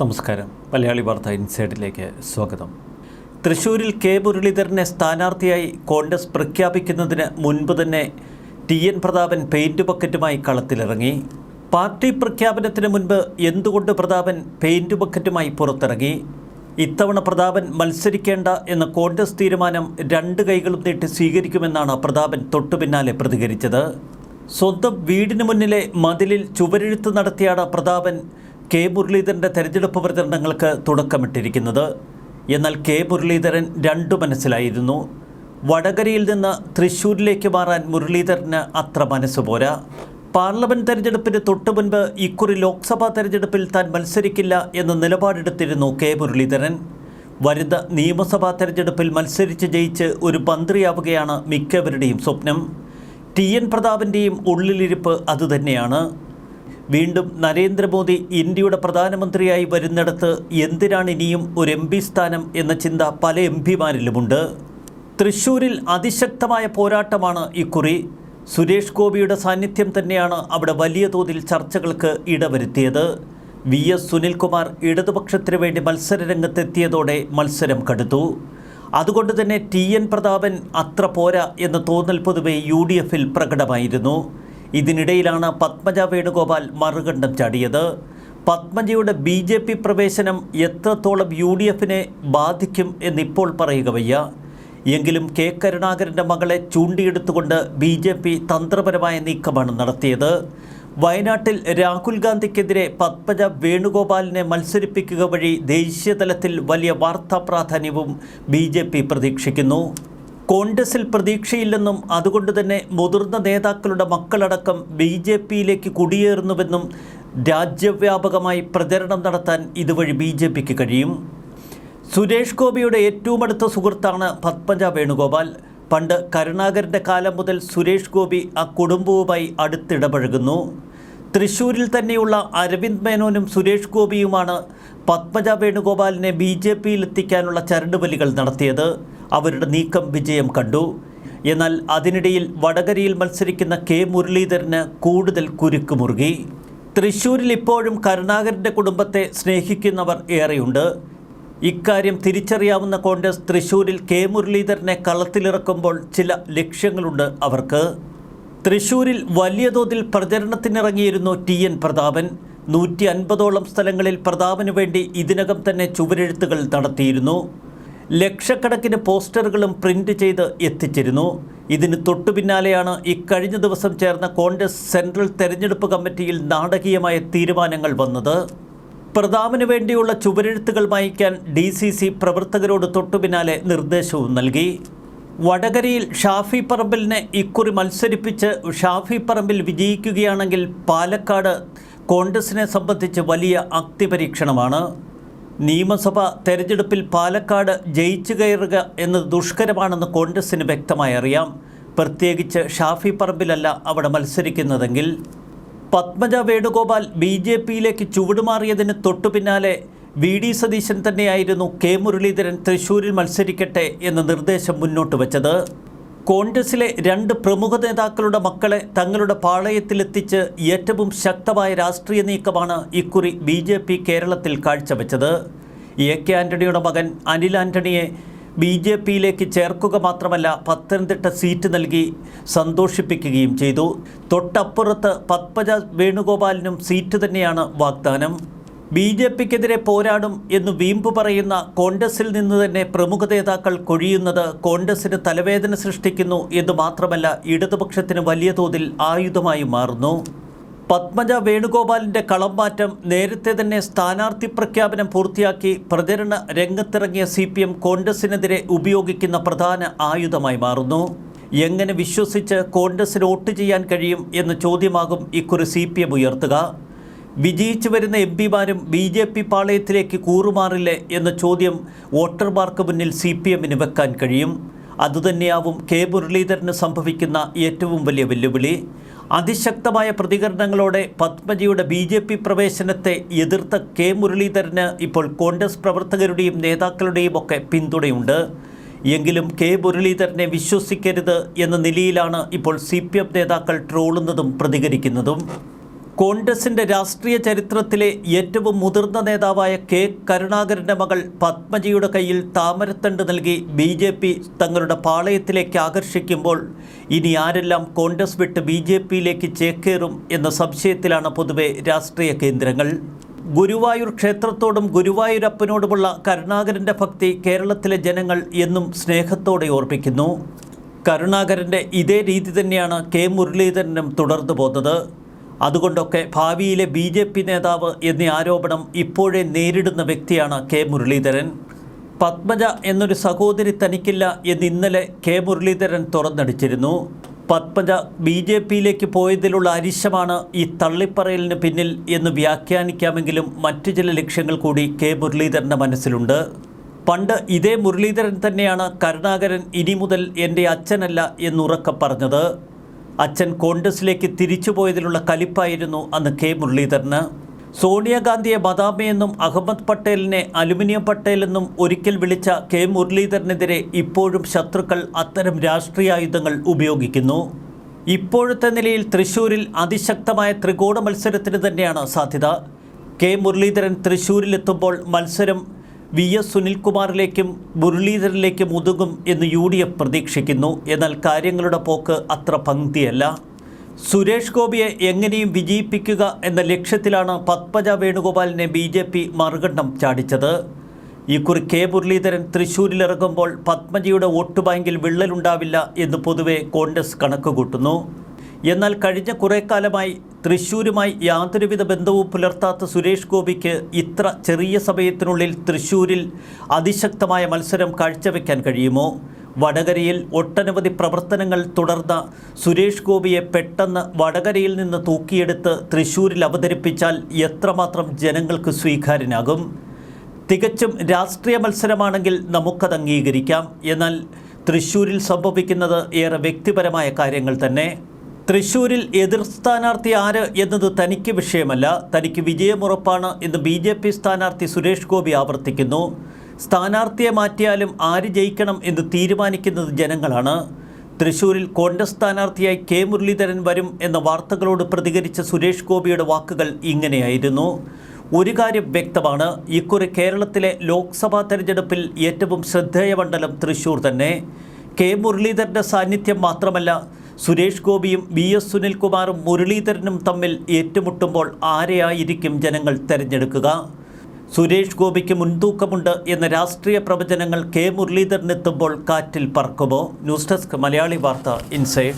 നമസ്കാരം. മലയാളി വാർത്ത ഇൻസൈഡിലേക്ക് സ്വാഗതം. തൃശൂരിൽ കെ മുരളീധരനെ സ്ഥാനാർത്ഥിയായി കോൺഗ്രസ് പ്രഖ്യാപിക്കുന്നതിന് മുൻപ് തന്നെ ടി എൻ പ്രതാപൻ പെയിന്റ് ബക്കറ്റുമായി കളത്തിലിറങ്ങി. പാർട്ടി പ്രഖ്യാപനത്തിന് മുൻപ് എന്തുകൊണ്ട് പ്രതാപൻ പെയിന്റ് ബക്കറ്റുമായി പുറത്തിറങ്ങി? ഇത്തവണ പ്രതാപൻ മത്സരിക്കേണ്ട എന്ന കോൺഗ്രസ് തീരുമാനം രണ്ട് കൈകളും നീട്ടി സ്വീകരിക്കുമെന്നാണ് പ്രതാപൻ തൊട്ടുപിന്നാലെ പ്രതികരിച്ചത്. സ്വന്തം വീടിന് മുന്നിലെ മതിലിൽ ചുവരെഴുത്ത് നടത്തിയാണ് പ്രതാപൻ കെ മുരളീധരന്റെ തെരഞ്ഞെടുപ്പ് പ്രചരണങ്ങൾക്ക് തുടക്കമിട്ടിരിക്കുന്നത്. എന്നാൽ കെ മുരളീധരൻ രണ്ടു മനസ്സിലായിരുന്നു. വടകരയിൽ നിന്ന് തൃശ്ശൂരിലേക്ക് മാറാൻ മുരളീധരന് അത്ര മനസ്സ് പോരാ. പാർലമെന്റ് തെരഞ്ഞെടുപ്പിന് തൊട്ടു മുൻപ് ഇക്കുറി ലോക്സഭാ തെരഞ്ഞെടുപ്പിൽ താൻ മത്സരിക്കില്ല എന്ന നിലപാടെടുത്തിരുന്നു കെ മുരളീധരൻ. വരുന്ന നിയമസഭാ തെരഞ്ഞെടുപ്പിൽ മത്സരിച്ച് ജയിച്ച് ഒരു മന്ത്രിയാവുകയാണ് മിക്കവരുടെയും സ്വപ്നം. ടി. എൻ. പ്രതാപിന്റെയും ഉള്ളിലിരിപ്പ് അതുതന്നെയാണ്. വീണ്ടും നരേന്ദ്രമോദി ഇന്ത്യയുടെ പ്രധാനമന്ത്രിയായി വരുന്നിടത്ത് എന്തിനാണ് ഇനിയും ഒരു എം സ്ഥാനം എന്ന ചിന്ത പല എം പിമാരിലുമുണ്ട്. തൃശ്ശൂരിൽ അതിശക്തമായ പോരാട്ടമാണ് ഇക്കുറി സുരേഷ് ഗോപിയുടെ സാന്നിധ്യം തന്നെയാണ് അവിടെ വലിയ തോതിൽ ചർച്ചകൾക്ക് ഇടവരുത്തിയത്. വി എസ് സുനിൽകുമാർ ഇടതുപക്ഷത്തിന് വേണ്ടി മത്സരരംഗത്തെത്തിയതോടെ മത്സരം കടുത്തു. അതുകൊണ്ട് തന്നെ ടി എൻ പ്രതാപൻ അത്ര പോരാ എന്ന് തോന്നൽ പൊതുവെ യു ഡി എഫിൽ പ്രകടമായിരുന്നു. ഇതിനിടയിലാണ് പത്മജ വേണുഗോപാൽ മറുകണ്ഠം ചാടിയത്. പത്മജയുടെ ബി ജെ പി പ്രവേശനം എത്രത്തോളം യു ഡി എഫിനെ ബാധിക്കും എന്നിപ്പോൾ പറയുക വയ്യ. എങ്കിലും കെ കരുണാകരന്റെ മകളെ ചൂണ്ടിയെടുത്തുകൊണ്ട് ബി ജെ പി തന്ത്രപരമായ നീക്കമാണ് നടത്തിയത്. വയനാട്ടിൽ രാഹുൽ ഗാന്ധിക്കെതിരെ പത്മജ വേണുഗോപാലിനെ മത്സരിപ്പിക്കുക വഴി ദേശീയതലത്തിൽ വലിയ വാർത്താ പ്രാധാന്യവും ബി പ്രതീക്ഷിക്കുന്നു. കോൺഗ്രസിൽ പ്രതീക്ഷയില്ലെന്നും അതുകൊണ്ട് തന്നെ മുതിർന്ന നേതാക്കളുടെ മക്കളടക്കം ബി ജെ പിയിലേക്ക് കുടിയേറുന്നുവെന്നും രാജ്യവ്യാപകമായി പ്രചരണം നടത്താൻ ഇതുവഴി ബി ജെ പിക്ക് കഴിയും. സുരേഷ് ഗോപിയുടെ ഏറ്റവും അടുത്ത സുഹൃത്താണ് പത്മജ വേണുഗോപാൽ. പണ്ട് കരുണാകരന്റെ കാലം മുതൽ സുരേഷ് ഗോപി ആ കുടുംബവുമായി അടുത്തിടപഴകുന്നു. തൃശ്ശൂരിൽ തന്നെയുള്ള അരവിന്ദ് മേനോനും സുരേഷ് ഗോപിയുമാണ് പത്മജ വേണുഗോപാലിനെ ബി ജെ പിയിലെത്തിക്കാനുള്ള ചരടുവലികൾ നടത്തിയത്. അവരുടെ നീക്കം വിജയം കണ്ടു. എന്നാൽ അതിനിടയിൽ വടകരയിൽ മത്സരിക്കുന്ന കെ മുരളീധരന് കൂടുതൽ കുരുക്ക് മുറുകി. തൃശ്ശൂരിൽ ഇപ്പോഴും കരുണാകരന്റെ കുടുംബത്തെ സ്നേഹിക്കുന്നവർ ഏറെയുണ്ട്. ഇക്കാര്യം തിരിച്ചറിയാവുന്ന കോൺഗ്രസ് തൃശ്ശൂരിൽ കെ മുരളീധരനെ കളത്തിലിറക്കുമ്പോൾ ചില ലക്ഷ്യങ്ങളുണ്ട് അവർക്ക്. തൃശ്ശൂരിൽ വലിയ തോതിൽ പ്രചരണത്തിനിറങ്ങിയിരുന്നു ടി എൻ പ്രതാപൻ. നൂറ്റി അൻപതോളം സ്ഥലങ്ങളിൽ പ്രതാപന് വേണ്ടി ഇതിനകം തന്നെ ചുവരെഴുത്തുകൾ നടത്തിയിരുന്നു. ലക്ഷക്കണക്കിന് പോസ്റ്ററുകളും പ്രിന്റ് ചെയ്ത് എത്തിച്ചിരുന്നു. ഇതിന് തൊട്ടു പിന്നാലെയാണ് ഇക്കഴിഞ്ഞ ദിവസം ചേർന്ന കോൺഗ്രസ് സെൻട്രൽ തെരഞ്ഞെടുപ്പ് കമ്മിറ്റിയിൽ നാടകീയമായ തീരുമാനങ്ങൾ വന്നത്. പ്രതാപന് വേണ്ടിയുള്ള ചുവരെഴുത്തുകൾ വായിക്കാൻ ഡി സി സി പ്രവർത്തകരോട് തൊട്ടു പിന്നാലെ നിർദ്ദേശവും നൽകി. വടകരയിൽ ഷാഫി പറമ്പിലിനെ ഇക്കുറി മത്സരിപ്പിച്ച് ഷാഫി പറമ്പിൽ വിജയിക്കുകയാണെങ്കിൽ പാലക്കാട് കോൺഗ്രസിനെ സംബന്ധിച്ച് വലിയ അക്തിപരീക്ഷണമാണ് നിയമസഭ തെരഞ്ഞെടുപ്പിൽ പാലക്കാട് ജയിച്ചു കയറുക എന്നത് ദുഷ്കരമാണെന്ന് കോൺഗ്രസിന് വ്യക്തമായി അറിയാം. പ്രത്യേകിച്ച് ഷാഫി പറമ്പിലല്ല അവിടെ മത്സരിക്കുന്നതെങ്കിൽ. പത്മജ വേണുഗോപാൽ ബി ജെ പിയിലേക്ക് ചുവടുമാറിയതിന് തൊട്ടു പിന്നാലെ വി ഡി സതീശൻ തന്നെയായിരുന്നു കെ മുരളീധരൻ തൃശൂരിൽ മത്സരിക്കട്ടെ എന്ന നിർദ്ദേശം മുന്നോട്ട് വച്ചത്. കോൺഗ്രസിലെ രണ്ട് പ്രമുഖ നേതാക്കളുടെ മക്കളെ തങ്ങളുടെ പാളയത്തിലെത്തിച്ച് ഏറ്റവും ശക്തമായ രാഷ്ട്രീയ നീക്കമാണ് ഇക്കുറി ബി ജെ പി കേരളത്തിൽ കാഴ്ചവെച്ചത്. എ കെ ആന്റണിയുടെ മകൻ അനിൽ ആന്റണിയെ ബി ജെ പിയിലേക്ക് ചേർക്കുക മാത്രമല്ല പത്തനംതിട്ട സീറ്റ് നൽകി സന്തോഷിപ്പിക്കുകയും ചെയ്തു. തൊട്ടപ്പുറത്ത് പത്മജ വേണുഗോപാലിനും സീറ്റ് തന്നെയാണ് വാഗ്ദാനം. ബി ജെ പിക്കെതിരെ പോരാടും എന്ന് വീമ്പ് പറയുന്ന കോൺഗ്രസിൽ നിന്ന് തന്നെ പ്രമുഖ നേതാക്കൾ കൊഴിയുന്നത് കോൺഗ്രസിന് തലവേദന സൃഷ്ടിക്കുന്നു എന്ന് മാത്രമല്ല ഇടതുപക്ഷത്തിന് വലിയ തോതിൽ ആയുധമായി മാറുന്നു. പത്മജ വേണുഗോപാലിന്റെ കളം മാറ്റം നേരത്തെ തന്നെ സ്ഥാനാർത്ഥി പ്രഖ്യാപനം പൂർത്തിയാക്കി പ്രചരണ രംഗത്തിറങ്ങിയ സി പി എം കോൺഗ്രസിനെതിരെ ഉപയോഗിക്കുന്ന പ്രധാന ആയുധമായി മാറുന്നു. എങ്ങനെ വിശ്വസിച്ച് കോൺഗ്രസിന് വോട്ട് ചെയ്യാൻ കഴിയും എന്ന ചോദ്യമാകും ഇക്കുറി സി പി എം ഉയർത്തുക. വിജയിച്ചു വരുന്ന എം പിമാരും ബി ജെ പി പാളയത്തിലേക്ക് കൂറുമാറില്ലേ എന്ന ചോദ്യം വോട്ടർമാർക്ക് മുന്നിൽ സി പി എമ്മിന് വെക്കാൻ കഴിയും. അതുതന്നെയാവും കെ മുരളീധരന് സംഭവിക്കുന്ന ഏറ്റവും വലിയ വെല്ലുവിളി. അതിശക്തമായ പ്രതികരണങ്ങളോടെ പത്മജിയുടെ ബി ജെ പി പ്രവേശനത്തെ എതിർത്ത കെ മുരളീധരന് ഇപ്പോൾ കോൺഗ്രസ് പ്രവർത്തകരുടെയും നേതാക്കളുടെയും ഒക്കെ പിന്തുണയുണ്ട്. എങ്കിലും കെ മുരളീധരനെ വിശ്വസിക്കരുത് എന്ന നിലയിലാണ് ഇപ്പോൾ സി നേതാക്കൾ ട്രോളുന്നതും പ്രതികരിക്കുന്നതും. കോൺഗ്രസിന്റെ രാഷ്ട്രീയ ചരിത്രത്തിലെ ഏറ്റവും മുതിർന്ന നേതാവായ കെ കരുണാകരന്റെ മകൾ പത്മജിയുടെ കയ്യിൽ താമരത്തണ്ട് നൽകി ബി ജെ പി തങ്ങളുടെ പാളയത്തിലേക്ക് ആകർഷിക്കുമ്പോൾ ഇനി ആരെല്ലാം കോൺഗ്രസ് വിട്ട് ബി ജെ പിയിലേക്ക് ചേക്കേറും എന്ന സംശയത്തിലാണ് പൊതുവെ രാഷ്ട്രീയ കേന്ദ്രങ്ങൾ. ഗുരുവായൂർ ക്ഷേത്രത്തോടും ഗുരുവായൂരപ്പനോടുമുള്ള കരുണാകരന്റെ ഭക്തി കേരളത്തിലെ ജനങ്ങൾ എന്നും സ്നേഹത്തോടെ ഓർപ്പിക്കുന്നു. കരുണാകരന്റെ ഇതേ രീതി തന്നെയാണ് കെ മുരളീധരനും തുടർന്നു പോകുന്നത് അതുകൊണ്ടൊക്കെ ഭാവിയിലെ ബി ജെ പി നേതാവ് എന്നീ ആരോപണം ഇപ്പോഴേ നേരിടുന്ന വ്യക്തിയാണ് കെ മുരളീധരൻ. പത്മജ എന്നൊരു സഹോദരി തനിക്കില്ല എന്ന് ഇന്നലെ കെ മുരളീധരൻ തുറന്നടിച്ചിരുന്നു. പത്മജ ബി ജെ പിയിലേക്ക് പോയതിലുള്ള അരിശമാണ് ഈ തള്ളിപ്പറയലിന് പിന്നിൽ എന്ന് വ്യാഖ്യാനിക്കാമെങ്കിലും മറ്റു ചില ലക്ഷ്യങ്ങൾ കൂടി കെ മുരളീധരന്റെ മനസ്സിലുണ്ട്. പണ്ട് ഇതേ മുരളീധരൻ തന്നെയാണ് കരുണാകരൻ ഇനി മുതൽ എന്റെ അച്ഛനല്ല എന്നുറക്കെ പറഞ്ഞത്. അച്ഛൻ കോൺഗ്രസിലേക്ക് തിരിച്ചു പോയതിലുള്ള കലിപ്പായിരുന്നു അന്ന് കെ മുരളീധരന്. സോണിയാഗാന്ധിയെ ബദാമിയെന്നും അഹമ്മദ് പട്ടേലിനെ അലുമിനിയം പട്ടേലെന്നും ഒരിക്കൽ വിളിച്ച കെ മുരളീധരനെതിരെ ഇപ്പോഴും ശത്രുക്കൾ അത്തരം രാഷ്ട്രീയായുധങ്ങൾ ഉപയോഗിക്കുന്നു. ഇപ്പോഴത്തെ നിലയിൽ തൃശൂരിൽ അതിശക്തമായ ത്രികോണ മത്സരത്തിന് തന്നെയാണ് സാധ്യത. കെ മുരളീധരൻ തൃശൂരിലെത്തുമ്പോൾ മത്സരം വി എസ് സുനിൽകുമാറിലേക്കും മുരളീധരനിലേക്കും ഒതുങ്ങും എന്ന് യു ഡി എഫ് പ്രതീക്ഷിക്കുന്നു. എന്നാൽ കാര്യങ്ങളുടെ പോക്ക് അത്ര പങ്ക്തിയല്ല സുരേഷ് ഗോപിയെ എങ്ങനെയും വിജയിപ്പിക്കുക എന്ന ലക്ഷ്യത്തിലാണ് പത്മജ വേണുഗോപാലിനെ ബി ജെ പി മറുകണ്ഠം ചാടിച്ചത്. ഇക്കുറി കെ മുരളീധരൻ തൃശ്ശൂരിലിറങ്ങുമ്പോൾ പത്മജിയുടെ വോട്ട് ബാങ്കിൽ വിള്ളലുണ്ടാവില്ല എന്ന് പൊതുവെ കോൺഗ്രസ് കണക്കുകൂട്ടുന്നു. എന്നാൽ കഴിഞ്ഞ കുറേ കാലമായി തൃശ്ശൂരുമായി യാതൊരുവിധ ബന്ധവും പുലർത്താത്ത സുരേഷ് ഗോപിക്ക് ഇത്ര ചെറിയ സമയത്തിനുള്ളിൽ തൃശ്ശൂരിൽ അതിശക്തമായ മത്സരം കാഴ്ചവെക്കാൻ കഴിയുമോ? വടകരയിൽ ഒട്ടനവധി പ്രവർത്തനങ്ങൾ തുടർന്ന സുരേഷ് ഗോപിയെ പെട്ടെന്ന് വടകരയിൽ നിന്ന് തൂക്കിയെടുത്ത് തൃശ്ശൂരിൽ അവതരിപ്പിച്ചാൽ എത്രമാത്രം ജനങ്ങൾക്ക് സ്വീകാര്യനാകും? തികച്ചും രാഷ്ട്രീയ മത്സരമാണെങ്കിൽ നമുക്കത് അംഗീകരിക്കാം. എന്നാൽ തൃശ്ശൂരിൽ സംഭവിക്കുന്നത് ഏറെ വ്യക്തിപരമായ കാര്യങ്ങൾ തന്നെ. തൃശ്ശൂരിൽ എതിർ സ്ഥാനാർത്ഥി ആര് എന്നത് തനിക്ക് വിഷയമല്ല. തനിക്ക് വിജയമുറപ്പാണ് എന്ന് ബി ജെ പി സ്ഥാനാർത്ഥി സുരേഷ് ഗോപി ആവർത്തിക്കുന്നു. സ്ഥാനാർത്ഥിയെ മാറ്റിയാലും ആര് ജയിക്കണം എന്ന് തീരുമാനിക്കുന്നത് ജനങ്ങളാണ്. തൃശൂരിൽ കോൺഗ്രസ് സ്ഥാനാർത്ഥിയായി കെ മുരളീധരൻ വരും എന്ന വാർത്തകളോട് പ്രതികരിച്ച സുരേഷ് ഗോപിയുടെ വാക്കുകൾ ഇങ്ങനെയായിരുന്നു. ഒരു കാര്യം വ്യക്തമാണ്. ഇക്കുറി കേരളത്തിലെ ലോക്സഭാ തെരഞ്ഞെടുപ്പിൽ ഏറ്റവും ശ്രദ്ധേയ മണ്ഡലം തൃശൂർ തന്നെ. കെ മുരളീധരന്റെ സാന്നിധ്യം മാത്രമല്ല സുരേഷ് ഗോപിയും വി എസ് സുനിൽകുമാറും മുരളീധരനും തമ്മിൽ ഏറ്റുമുട്ടുമ്പോൾ ആരെയായിരിക്കും ജനങ്ങൾ തെരഞ്ഞെടുക്കുക? സുരേഷ് ഗോപിക്ക് മുൻതൂക്കമുണ്ട് എന്ന രാഷ്ട്രീയ പ്രവചനങ്ങൾ കെ മുരളീധരനെത്തുമ്പോൾ കാറ്റിൽ പറക്കുമോ? ന്യൂസ് ഡെസ്ക് മലയാളി വാർത്ത ഇൻസൈഡ്.